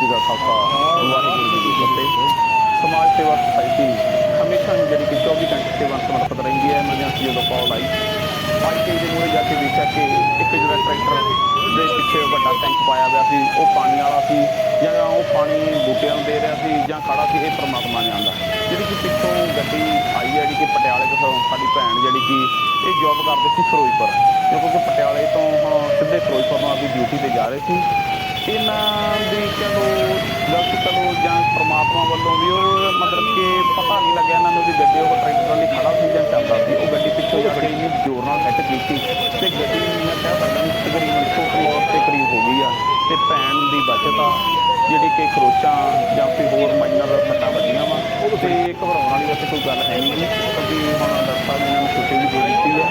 ਜੀ ਦਾ ਖਾਲਸਾ ਵਾਹਿਗੁਰੂ ਜੀ ਕੀ ਫਤਿਹ। ਸਮਾਜ ਸੇਵਾ ਸੁਸਾਇਟੀ ਹਮੇਸ਼ਾ ਹੀ ਜਿਹੜੀ ਕਿ 24 ਘੰਟੇ ਸੇਵਾ ਸਮਰਪਿਤ ਰਹਿੰਦੀ ਹੈ ਐਮਰਜੈਂਸੀ ਜਦੋਂ ਕਾਲ ਆਈ, ਅੱਜ ਕੇ ਦੇ ਮੂਰੇ ਜਾ ਕੇ ਦੇਖਿਆ ਕਿ ਇੱਕ ਜਿਹੜਾ ਟਰੈਕਟਰ ਦੇ ਪਿੱਛੇ ਵੱਡਾ ਟੈਂਕ ਪਾਇਆ ਹੋਇਆ ਸੀ, ਉਹ ਪਾਣੀ ਵਾਲਾ ਸੀ ਜਾਂ ਉਹ ਪਾਣੀ ਬੂਟਿਆਂ ਨੂੰ ਦੇ ਰਿਹਾ ਸੀ ਜਾਂ ਖੜਾ ਸੀ, ਇਹ ਪਰਮਾਤਮਾ ਨੇ ਆਂਦਾ। ਜਿਹੜੀ ਕਿ ਪਿੱਛੋਂ ਗੱਡੀ ਆਈ ਹੈ, ਜਿਹੜੀ ਕਿ ਪਟਿਆਲੇ ਤੋਂ ਸਾਡੀ ਭੈਣ ਜਿਹੜੀ ਕਿ ਇਹ ਜੌਬ ਕਰਦੇ ਸੀ ਫਿਰੋਜ਼ਪੁਰ। ਕਿਉਂਕਿ ਪਟਿਆਲੇ ਤੋਂ ਹੁਣ ਸਿੱਧੇ ਫਿਰੋਜ਼ਪੁਰ ਨੂੰ ਆਪਣੀ ਡਿਊਟੀ ਤੇ ਜਾ ਰਹੇ ਸੀ। ਇਹਨਾਂ ਦੀ ਚਲੋ ਗਲਤੀ ਚਲੋ ਜਾਂ ਪ੍ਰਮਾਤਮਾ ਵੱਲੋਂ ਵੀ ਉਹ ਮਤਲਬ ਕਿ ਪਤਾ ਨਹੀਂ ਲੱਗਿਆ ਇਹਨਾਂ ਨੂੰ ਵੀ ਗੱਡੀ ਉਹ ਟਰੈਕਟਰ ਲਈ ਖੜਾ ਸੀ ਜਾਂ ਚੱਲਦਾ ਸੀ। ਉਹ ਗੱਡੀ ਪਿੱਛੋਂ ਜਾ ਕੇ ਇੰਨੀ ਜ਼ੋਰ ਨਾਲ ਹਿੱਟ ਕੀਤੀ ਤੇ ਗੱਡੀ ਮੈਂ ਕਹਿ ਸਕਦਾ ਵੀ ਤਕਰੀਬਨ ਟੋਟਲ ਲੋਸ ਦੇ ਕਰੀਬ ਹੋ ਗਈ ਆ ਤੇ ਭੈਣ ਦੀ ਬਚਤ ਆ ਜਿਹੜੀ ਕਿ ਖਰੋਚਾਂ ਜਾਂ ਕੋਈ ਹੋਰ ਮਾਈਨਰ ਸੱਟਾਂ ਵੱਜੀਆਂ ਵਾ। ਤੇ ਘਬਰਾਉਣ ਵਾਲੀ ਵੈਸੇ ਕੋਈ ਗੱਲ ਹੈ ਨਹੀਂ ਗੀ, ਕਿਉਂਕਿ ਹੁਣ ਡਾਕਟਰ ਸਾਹਿਬ ਇਹਨਾਂ ਨੂੰ ਛੁੱਟੀ ਵੀ ਦੇ ਦਿੱਤੀ ਆ।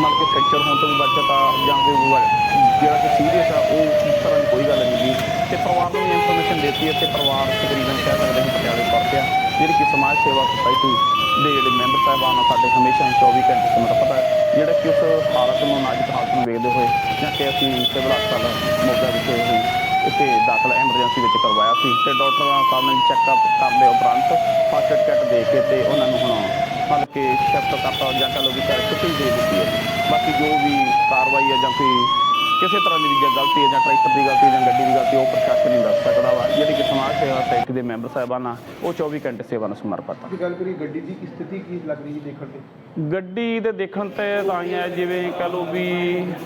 ਮਤਲਬ ਕਿ ਫ੍ਰੈਕਚਰ ਹੋਣ ਤੋਂ ਵੀ ਬਚਤ ਆ ਜਾਂ ਕੋਈ ਵ- ਜਿਹੜਾ ਕਿ ਸੀਰੀਅਸ ਆ ਉਹ ਇਸ ਤਰ੍ਹਾਂ ਦੀ ਕੋਈ ਗੱਲ ਨਹੀਂ ਗੀ ਤੇ ਪਰਿਵਾਰ ਨੂੰ ਇਨਫੋਰਮੇਸ਼ਨ ਦਿੱਤੀ ਹੈ ਪਰਿਵਾਰ ਤਕਰੀਬਨ ਕਹਿ ਸਕਦੇ ਹਾਂ ਪਟਿਆਲੇ ਪਹੁੰਚਿਆ ਜਿਹੜੀ ਕਿ ਸਮਾਜ ਸੇਵਾ ਸੁਸਾਇਟੀ ਦੇ ਜਿਹੜੇ ਮੈਂਬਰ ਸਾਹਿਬਾਨ ਸਾਡੇ ਹਮੇਸ਼ਾ ਹੀ 24 ਘੰਟੇ ਸਮਰਪਿਤ ਹੈ, ਜਿਹੜਾ ਕਿ ਉਸ ਹਾਲਤ ਨੂੰ, ਨਾਜ਼ੁਕ ਹਾਲਤ ਨੂੰ ਵੇਖਦੇ ਹੋਏ ਜਾਂ ਕਿ ਅਸੀਂ ਸਿਵਲ ਹਸਪਤਾਲ ਮੋਗਾ ਵਿਖੇ ਹੀ ਇੱਥੇ ਦਾਖਲ ਐਮਰਜੈਂਸੀ ਵਿੱਚ ਕਰਵਾਇਆ ਸੀ ਤੇ ਡਾਕਟਰਾਂ ਸਾਹਿਬ ਨੇ ਚੈੱਕਅਪ ਕਰਨ ਦੇ ਉਪਰੰਤ ਫਸਟ ਕਿੱਟ ਦੇ ਕੇ ਤੇ ਉਹਨਾਂ ਨੂੰ ਹੁਣ ਮਤਲਬ ਕਿ ਸ਼ਿਫਟ ਕਰਤਾ ਜਾਂ ਕਹ ਲਓ ਵੀ ਛੁੱਟੀ ਦੇ ਦਿੱਤੀ ਹੈ। ਬਾਕੀ ਜੋ ਵੀ ਕਾਰਵਾਈ ਹੈ ਜਾਂ ਕੋਈ ਕਿਸੇ ਤਰ੍ਹਾਂ ਦੀ ਵੀ ਜੇ ਗਲਤੀ ਹੈ ਜਾਂ ਟਰੈਕਟਰ ਦੀ ਗਲਤੀ ਹੈ ਜਾਂ ਗੱਡੀ ਦੀ ਗਲਤੀ ਹੈ, ਉਹ ਪ੍ਰਸ਼ਾਸਨ ਹੀ ਦੱਸ ਸਕਦਾ ਵਾ ਜਿਹੜੀ ਕਿ ਸਮਾਜ ਸੇਵਾ ਸੋਸਾਇਟੀ ਦੇ ਮੈਂਬਰ ਸਾਹਿਬਾਨ ਆ ਉਹ 24 ਘੰਟੇ ਸੇਵਾ ਨੂੰ ਸਮਰਪਿਤ ਆ। ਜੇ ਗੱਲ ਕਰੀਏ ਗੱਡੀ ਦੀ ਸਥਿਤੀ ਕੀ ਲੱਗ ਰਹੀ ਹੈ ਦੇਖਣ ਤੇ? ਗੱਡੀ ਦੇ ਦੇਖਣ ਤੇ ਤਾਂ ਹੀ ਹੈ ਜਿਵੇਂ ਕਹ ਲਓ ਵੀ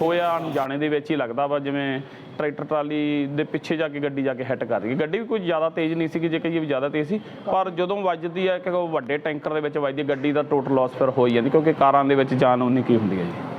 ਹੋਇਆ ਅਣਜਾਣੇ ਦੇ ਵਿੱਚ ਹੀ ਲੱਗਦਾ ਵਾ ਜਿਵੇਂ ਟਰੈਕਟਰ ਟਰਾਲੀ ਦੇ ਪਿੱਛੇ ਜਾ ਕੇ ਗੱਡੀ ਜਾ ਕੇ ਹਿੱਟ ਕਰ ਗਈ ਗੱਡੀ ਵੀ ਕੋਈ ਜ਼ਿਆਦਾ ਤੇਜ਼ ਨਹੀਂ ਸੀਗੀ ਜੇ ਕਹੀਏ ਵੀ ਜ਼ਿਆਦਾ ਤੇਜ਼ ਸੀ ਪਰ ਜਦੋਂ ਵੱਜਦੀ ਹੈ ਕਿ ਉਹ ਵੱਡੇ ਟੈਂਕਰ ਦੇ ਵਿੱਚ ਵੱਜਦੀ ਗੱਡੀ ਦਾ ਟੋਟਲ ਲਾਸ ਫਿਰ ਹੋ ਹੀ ਜਾਂਦੀ ਕਿਉਂਕਿ ਕਾਰਾਂ ਦੇ ਵਿੱਚ ਜਾਨ ਉਨੀ ਕੀ ਹੁੰਦੀ ਹੈ ਜੀ।